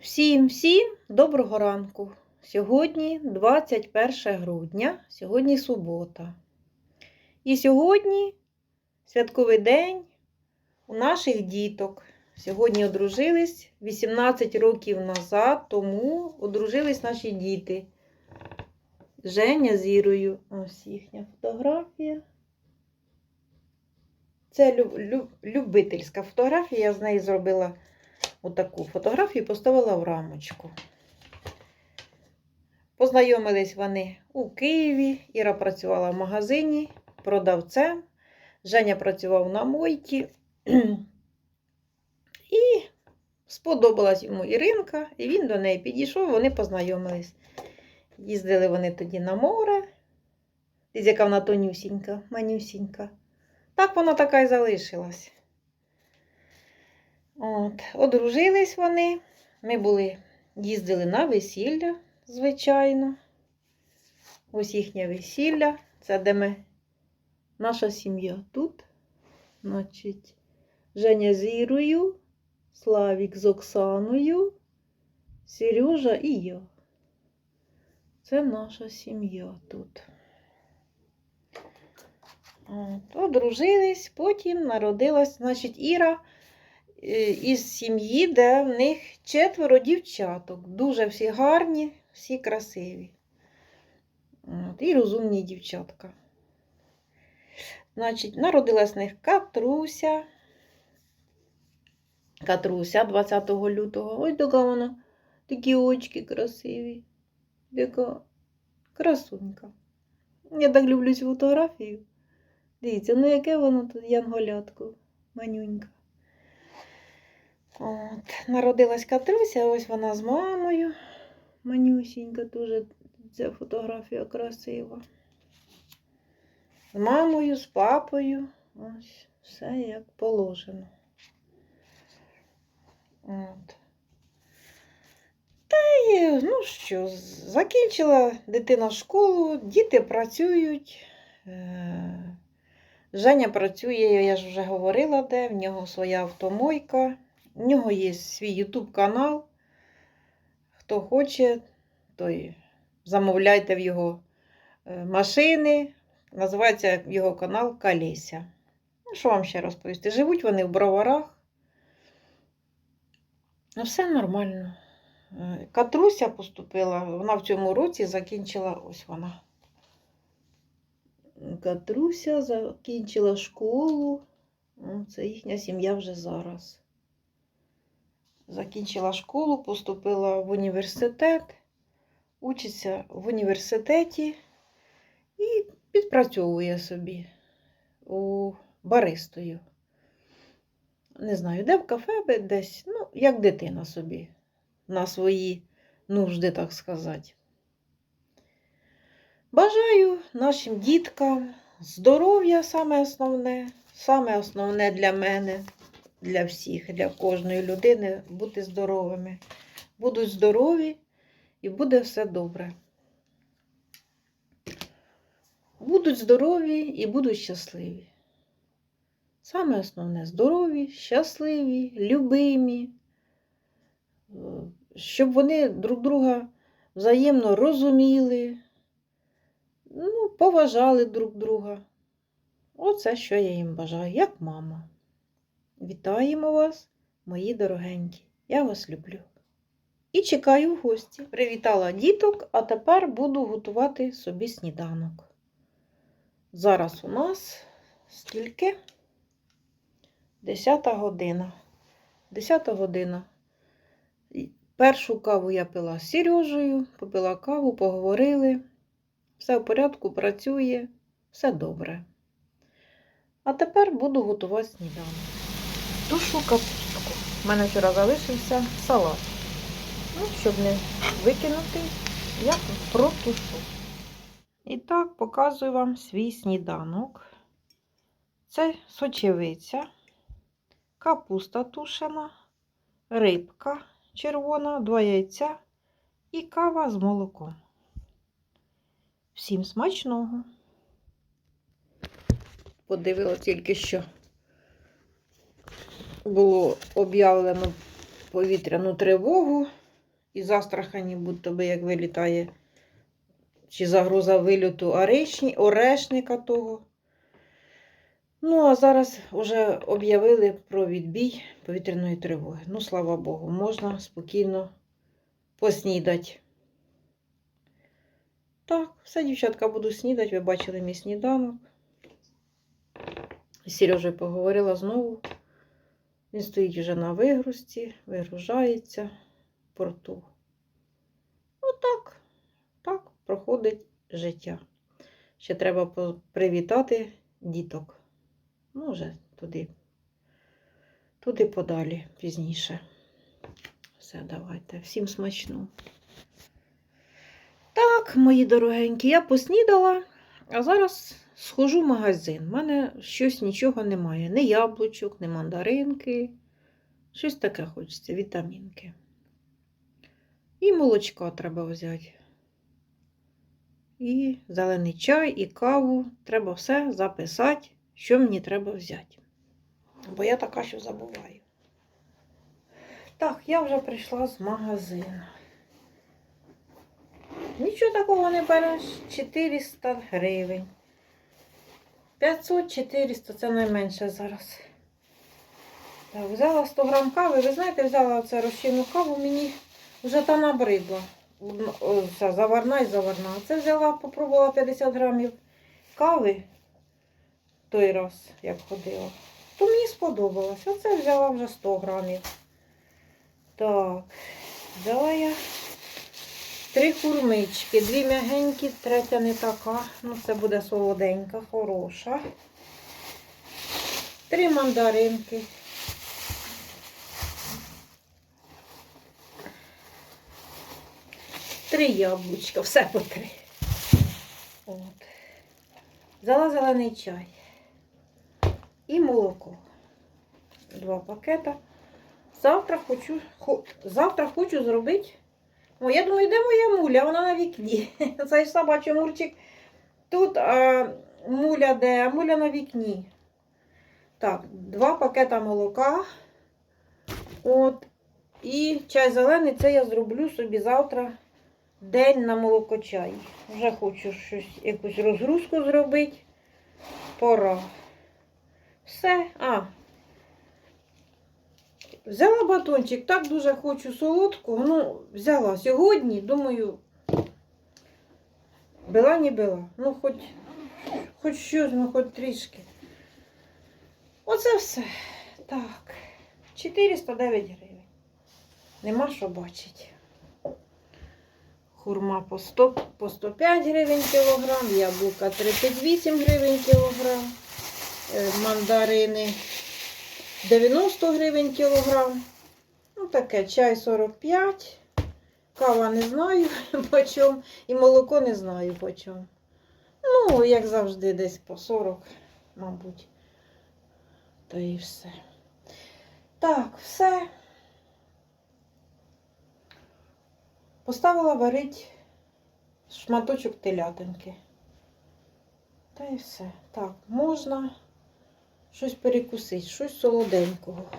Всім всім доброго ранку. Сьогодні 21 грудня, сьогодні субота. І сьогодні святковий день у наших діток. Сьогодні одружились 18 років назад, тому одружились наші діти. Женя з Ірою. Ось їхня фотографія. Це люб, люб, любительська фотографія. Я з неї зробила отаку фотографію поставила в рамочку. Познайомились вони у Києві. Іра працювала в магазині продавцем. Женя працював на мойці. І сподобалась йому Іринка, і він до неї підійшов, вони познайомились. Їздили вони тоді на море. Десь яка вона тонюсінька, манюсінька. Так вона така й залишилась. От, одружились вони. Ми були, їздили на весілля, звичайно. Ось їхнє весілля. Це де ми. Наша сім'я тут. Значить, Женя з Ірою, Славік з Оксаною, Сережа і я. Це наша сім'я тут. От, одружились, потім народилась, значить, Іра із сім'ї, де в них четверо дівчаток. Дуже всі гарні, всі красиві. От, і розумні дівчатка. Значить, народилась в них Катруся. Катруся 20 лютого. Ось така вона. Такі очки красиві. Така красунька. Я так люблю цю фотографію. Дивіться, ну яке воно тут янголятко, манюнька. От, народилась Катруся, ось вона з мамою. Манюсінька, дуже ця фотографія красива. З мамою, з папою. Ось, все як положено. От. Та й, ну що, закінчила дитина школу, діти працюють. Е, Женя працює, я ж вже говорила, де, в нього своя автомойка, в нього є свій ютуб канал. Хто хоче, той замовляйте в його е, машини. Називається його канал Калеся. Ну, що вам ще розповісти? Живуть вони в броварах. Ну, все нормально. Е, Катруся поступила, вона в цьому році закінчила ось вона. Катруся закінчила школу. Ну, Це їхня сім'я вже зараз. Закінчила школу, поступила в університет, учиться в університеті і підпрацьовує собі у баристою. Не знаю, де в кафе десь, ну, як дитина собі, на свої нужди, так сказати. Бажаю нашим діткам здоров'я саме основне, саме основне для мене, для всіх, для кожної людини бути здоровими. Будуть здорові і буде все добре. Будуть здорові і будуть щасливі. Саме основне здорові, щасливі, любимі, е, щоб вони друг друга взаємно розуміли ну, поважали друг друга. Оце, що я їм бажаю, як мама. Вітаємо вас, мої дорогенькі. Я вас люблю. І чекаю в гості. Привітала діток, а тепер буду готувати собі сніданок. Зараз у нас скільки? 10 година. 10 година. Першу каву я пила з Сережею, попила каву, поговорили. Все в порядку, працює, все добре. А тепер буду готувати сніданок. Тушу капустку. У мене вчора залишився салат. Ну, щоб не викинути, я протушу. І так, показую вам свій сніданок. Це сочевиця, капуста тушена, рибка червона, два яйця і кава з молоком. Всім смачного. Подивила тільки що було об'явлено повітряну тривогу і застрахані, будь-то би як вилітає, чи загроза вильоту орешника того. Ну, а зараз вже об'явили про відбій повітряної тривоги. Ну, слава Богу, можна спокійно поснідати. Так, все, дівчатка, буду снідати. Ви бачили мій сніданок. З Сережею поговорила знову. Він стоїть вже на вигрузці, вигружається в порту. Отак, так проходить життя. Ще треба привітати діток. Ну, вже туди, туди подалі пізніше. Все, давайте. Всім смачно. Так, мої дорогенькі, я поснідала, а зараз схожу в магазин. У мене щось нічого немає. Ні яблучок, ні мандаринки. Щось таке хочеться, вітамінки. І молочка треба взяти. І зелений чай, і каву. Треба все записати, що мені треба взяти. Бо я така, що забуваю. Так, я вже прийшла з магазину. Нічого такого не береш. 400 гривень. 500-400 це найменше зараз. Так, взяла 100 грам кави. Ви знаєте, взяла оце розчинну каву, мені вже та набридла. Ця заварна і заварна. Це взяла, попробувала 50 грамів кави той раз, як ходила. То мені сподобалось. Оце взяла вже 100 грамів. Так, взяла я три курмички, дві м'ягенькі, третя не така. Ну, це буде солоденька, хороша. Три мандаринки. Три яблучка, все по три. От. Взяла зелений чай і молоко. Два пакета. Завтра хочу, хо, завтра хочу зробити. О, я думаю, де моя муля? Вона на вікні. Це ж собачий мурчик. Тут а, муля де, муля на вікні. Так, два пакета молока. От. І чай зелений, це я зроблю собі завтра день на молокочай. Вже хочу щось, якусь розгрузку зробити. Пора. Все. А. Взяла батончик, так дуже хочу солодкого. Ну, взяла сьогодні, думаю, била не била. Ну, хоч, хоч щось, ну, хоч трішки. Оце все. Так. 409 гривень. Нема що бачити. Хурма по 100, по 105 гривень кілограм, яблука 38 гривень кілограм, е, мандарини 90 гривень кілограм. Ну, таке, чай 45, кава не знаю по чому, і молоко не знаю по чому. Ну, як завжди, десь по 40, мабуть. Та і все. Так, все. Поставила варить шматочок телятинки. Та і все. Так, можна щось перекусити, щось солоденького.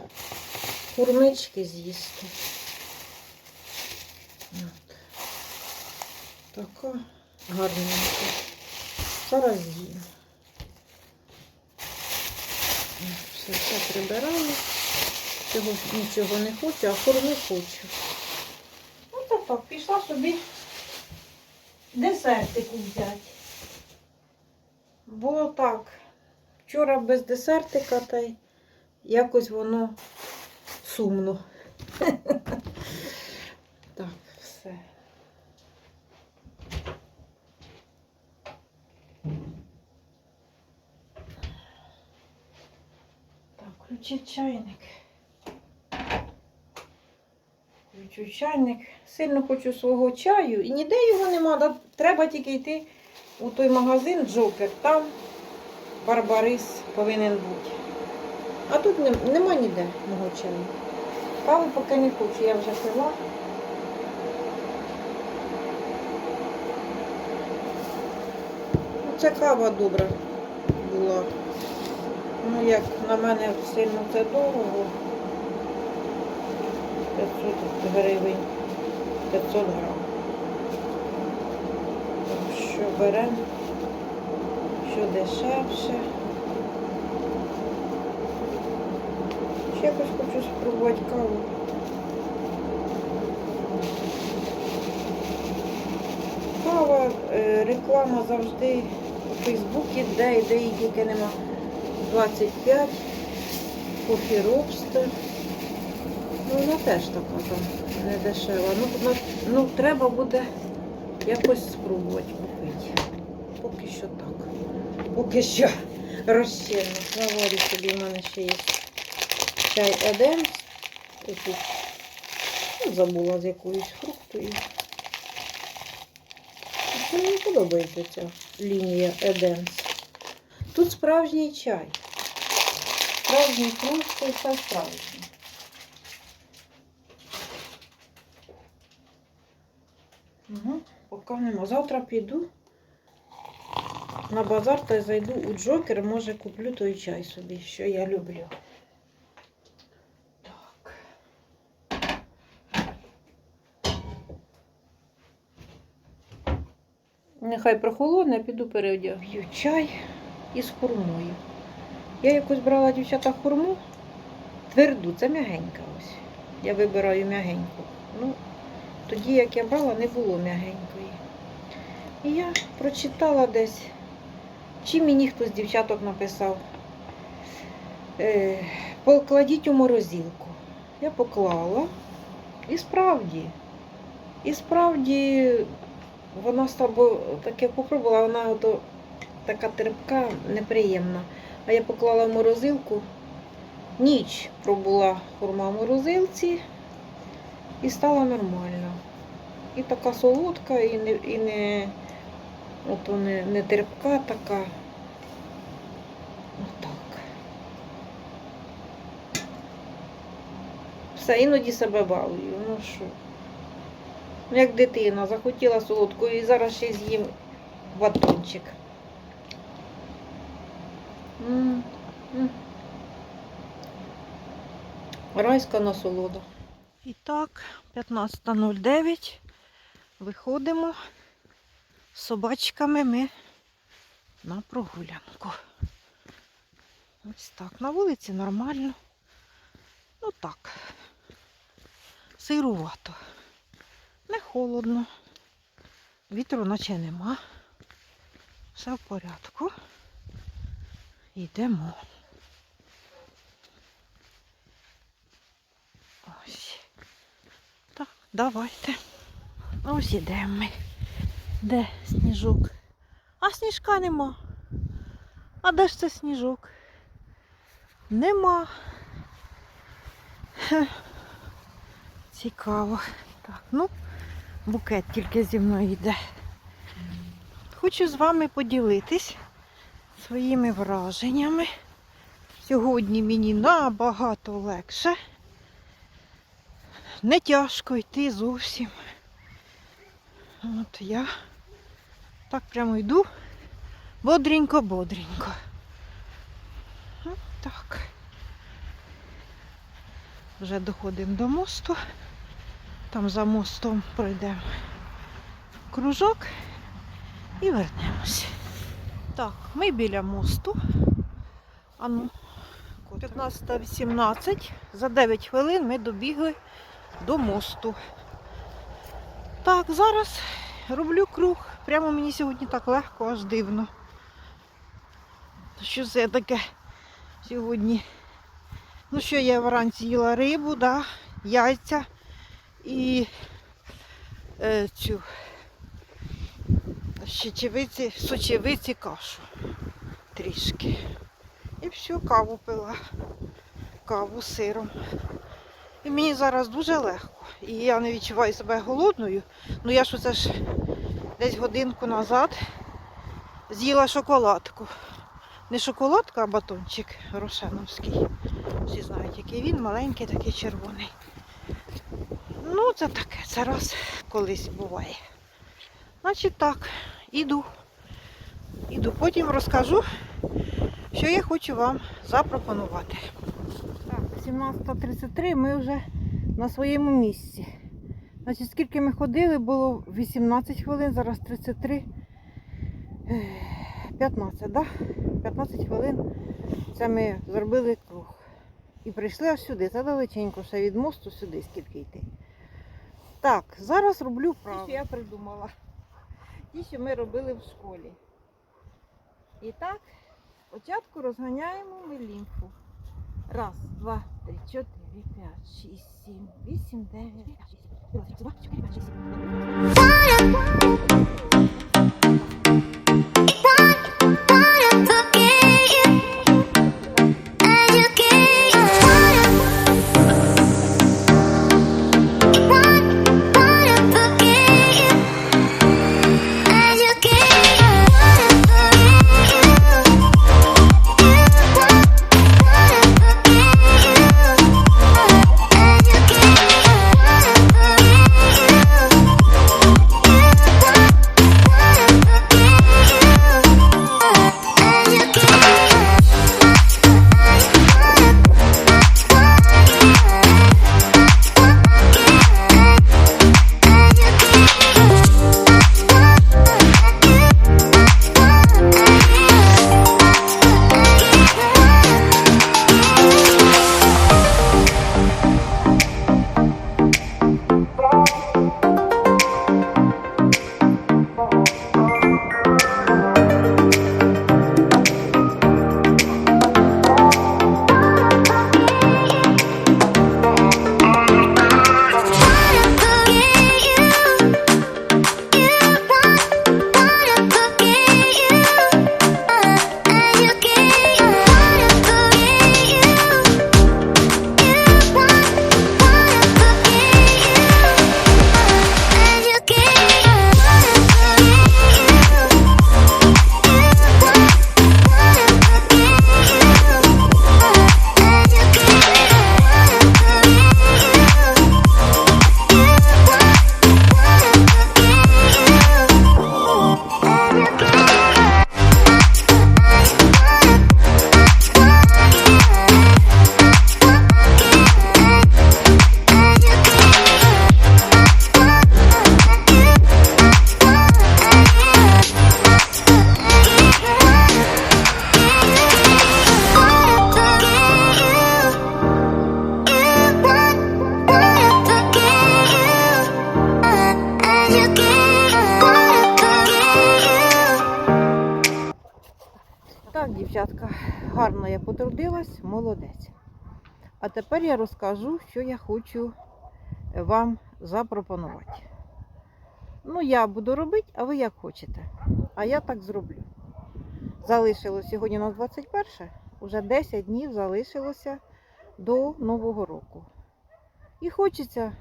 Курмички з'їсти. Така гарненька. Зараз з'їм. Все, все прибираю. Цього нічого не хочу, а хурми хочу. Ну, то так, пішла собі десертику взяти. Бо так, вчора без десертика та й якось воно сумно. Так, все. Так, включив чайник. Включу чайник. Сильно хочу свого чаю. І ніде його нема. Треба тільки йти у той магазин Джокер. Там Барбарис повинен бути. А тут нем- нема ніде мого чаю. Каву поки не хочу, я вже пила. Це кава добра була. Ну, як на мене сильно це дорого. 500 гривень. 500 грам. Що беремо, що дешевше. Ще якось хочу спробувати каву. Кава, е, реклама завжди у Фейсбуці, де і де її тільки нема. 25, кофі робстер. Ну, вона теж така там не дешева. Ну, ну, треба буде якось спробувати купити. Поки що так. Поки що розчинно. Наварю собі в мене ще є чай Едемс. Тут ну, забула з якоюсь фруктою. Ось Мені подобається ця лінія Едемс. Тут справжній чай. Справжній фрукт і все справжнє. Угу, поки нема. Завтра піду на базар та зайду у Джокер, може куплю той чай собі, що я люблю. Так. Нехай прохолодне, піду переодягаю чай із хурмою. Я якось брала дівчата хурму тверду, це м'ягенька ось. Я вибираю м'ягеньку. Ну, тоді, як я брала, не було м'ягенької. І я прочитала десь, чи мені хтось з дівчаток написав, е, покладіть у морозилку. Я поклала. І справді, і справді вона з тобою таке попробувала, вона ото така терпка, неприємна. А я поклала в морозилку, ніч пробула хурма в морозилці і стала нормально. І така солодка, і не, і не, ото не, не терпка така. Отак. Все, іноді себе балую. Ну що? Ну, Як дитина, захотіла солодкою і зараз ще з'їм батончик. Райська насолода. І так, 15.09. Виходимо собачками ми на прогулянку. Ось так. На вулиці нормально. Ну так. Сирувато. Не холодно. Вітру наче нема. Все в порядку. Йдемо. Ось. Так, давайте. Ось ідемо ми. Де сніжок? А сніжка нема. А де ж це сніжок? Нема. Цікаво. Так, ну, букет тільки зі мною йде. Хочу з вами поділитись своїми враженнями. Сьогодні мені набагато легше. Не тяжко йти зовсім. От я так прямо йду бодренько-бодренько. Так. Вже доходимо до мосту. Там за мостом пройдемо кружок і вернемось. Так, ми біля мосту. Ану, 15.18. За 9 хвилин ми добігли до мосту. Так, зараз роблю круг. Прямо мені сьогодні так легко, аж дивно. Що це таке сьогодні? Ну що, я вранці їла рибу, да, яйця і е, цю щечевиці, сочевиці кашу трішки. І все, каву пила. Каву з сиром. Мені зараз дуже легко. І я не відчуваю себе голодною. Ну я ж оце ж десь годинку назад з'їла шоколадку. Не шоколадка, а батончик рошеновський. Всі знають, який він, маленький, такий червоний. Ну, це таке, це раз колись буває. Значить так, іду. Іду, потім розкажу, що я хочу вам запропонувати. Так, 17.33 ми вже на своєму місці. Значить, скільки ми ходили, було 18 хвилин, зараз 33. 15, да? 15 хвилин. Це ми зробили круг. І прийшли аж сюди. Це далеченько, ще від мосту сюди, скільки йти. Так, зараз роблю право. Ті, що я придумала. Ті, що ми робили в школі. І так, спочатку розганяємо ми лімфу. Раз, два, три, чотири, п'ять, шість, сім, вісім, дев'ять, шість, два, чотири, п'ять, шість, А тепер я розкажу, що я хочу вам запропонувати. Ну, я буду робити, а ви як хочете. А я так зроблю. Залишилось сьогодні у нас 21, уже 10 днів залишилося до Нового року. І хочеться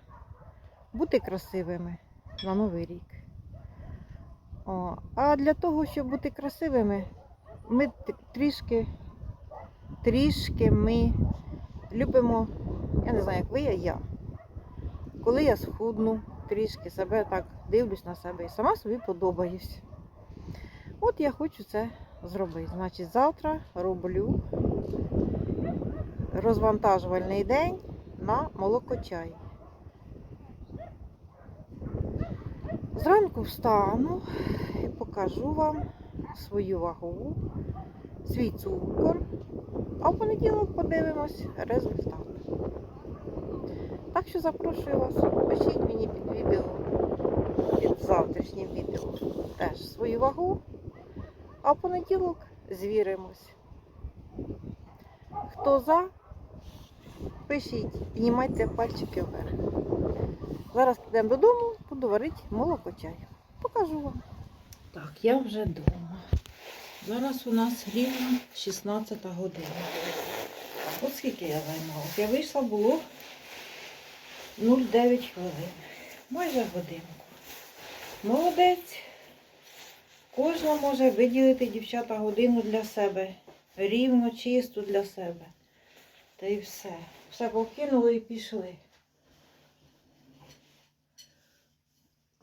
бути красивими на Новий рік. О, а для того, щоб бути красивими, ми трішки, трішки ми любимо, я не знаю, як ви, а я. Коли я схудну, трішки себе так дивлюсь на себе і сама собі подобаюсь. От я хочу це зробити. Значить, завтра роблю розвантажувальний день на молокочай. Зранку встану і покажу вам свою вагу, свій цукор, а в понеділок подивимось результат. Так що запрошую вас, пишіть мені під відео, під завтрашнім відео теж свою вагу, а в понеділок звіримось. Хто за, пишіть, піднімайте пальчики вверх. Зараз підемо додому, буду варити молоко чай. Покажу вам. Так, я вже вдома. Зараз у нас рівно 16 година. От скільки я займалася. Я вийшла було 0,9 хвилин. Майже годинку. Молодець. Кожна може виділити дівчата годину для себе. Рівно, чисто для себе. Та й все. Все покинули і пішли.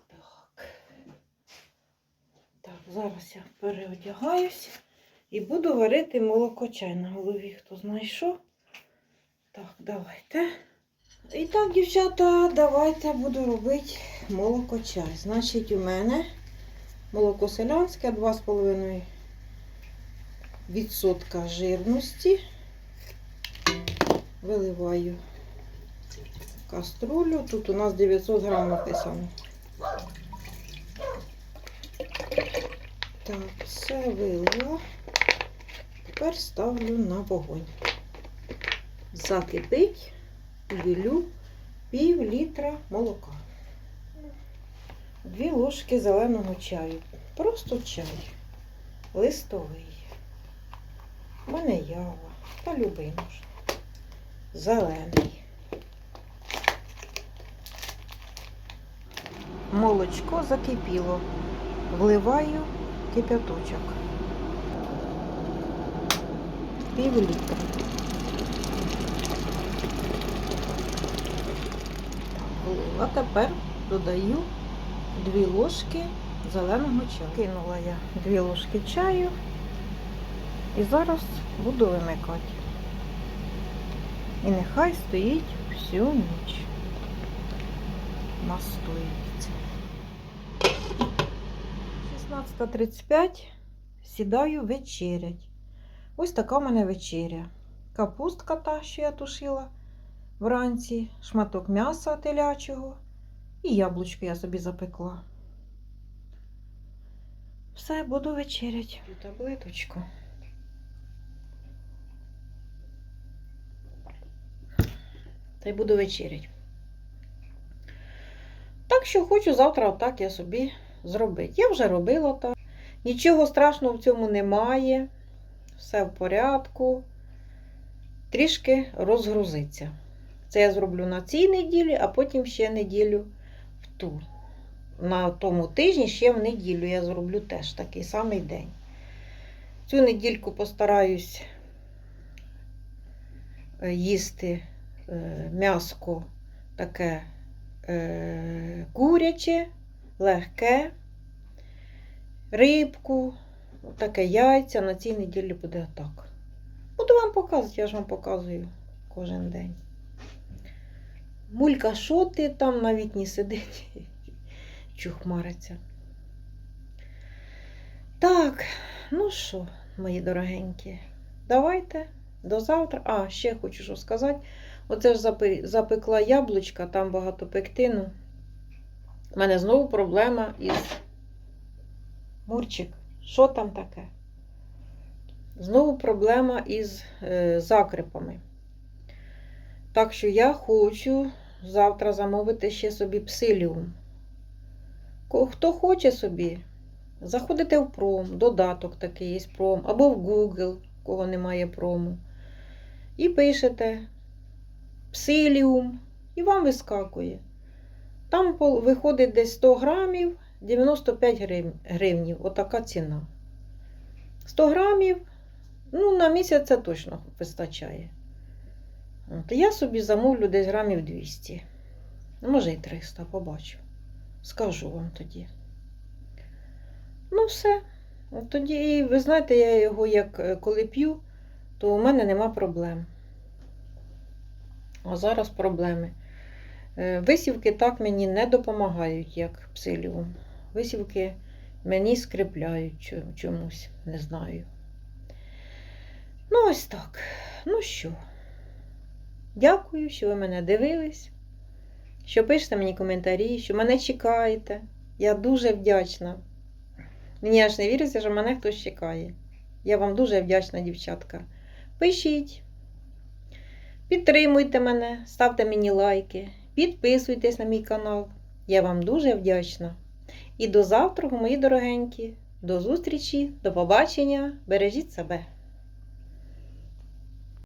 Так. Так, зараз я переодягаюсь і буду варити молоко чай на голові. Хто знайшов? Так, давайте. І так, дівчата, давайте буду робити молоко чай. Значить, у мене молоко селянське 2,5 відсотка жирності. Виливаю каструлю. Тут у нас 900 грам написано. Так, все вилила. Тепер ставлю на вогонь. Закипить вілю пів літра молока. Дві ложки зеленого чаю. Просто чай. Листовий. У мене ява. Та любий. Зелений. Молочко закипіло. Вливаю кип'яточок. Пів літра. А тепер додаю 2 ложки зеленого чаю. Кинула я 2 ложки чаю і зараз буду вимикати. І нехай стоїть всю ніч. Настоюється. 16.35 сідаю вечерять. Ось така в мене вечеря. Капустка та, що я тушила вранці, шматок м'яса телячого і яблучко я собі запекла. Все, буду вечерять. Таблеточку. Та й буду вечерять. Так що хочу завтра отак я собі зробити. Я вже робила так. Нічого страшного в цьому немає. Все в порядку. Трішки розгрузиться. Це я зроблю на цій неділі, а потім ще неділю в ту. На тому тижні ще в неділю я зроблю теж такий самий день. Цю недільку постараюсь е, їсти е, м'яско таке е, куряче, легке, рибку, таке яйця. На цій неділі буде отак. Буду вам показувати, я ж вам показую кожен день. Мулька, що ти там на вікні сидить? Чухмариться. Так, ну що, мої дорогенькі, давайте до завтра. А, ще хочу що сказати. Оце ж запекла яблучка, там багато пектину. У мене знову проблема із Мурчик. Що там таке? Знову проблема із е, закрипами. Так що я хочу завтра замовити ще собі псиліум. Хто хоче собі, заходите в пром, додаток такий є пром, або в Google, кого немає прому. І пишете псиліум, і вам вискакує. Там виходить десь 100 грамів 95 гривнів. Отака ціна. 100 грамів, ну, на місяць це точно вистачає. От, я собі замовлю десь грамів 200. Ну, Може і 300, побачу. Скажу вам тоді. Ну, все. От тоді, ви знаєте, я його як е, коли п'ю, то у мене нема проблем. А зараз проблеми. Е, Висівки так мені не допомагають, як псиліум. Висівки мені скріпляють чомусь, не знаю. Ну, ось так. Ну що, дякую, що ви мене дивились, що пишете мені коментарі, що мене чекаєте. Я дуже вдячна. Мені аж не віриться, що мене хтось чекає. Я вам дуже вдячна, дівчатка. Пишіть, підтримуйте мене, ставте мені лайки, підписуйтесь на мій канал. Я вам дуже вдячна. І до завтра, мої дорогенькі. До зустрічі, до побачення. Бережіть себе.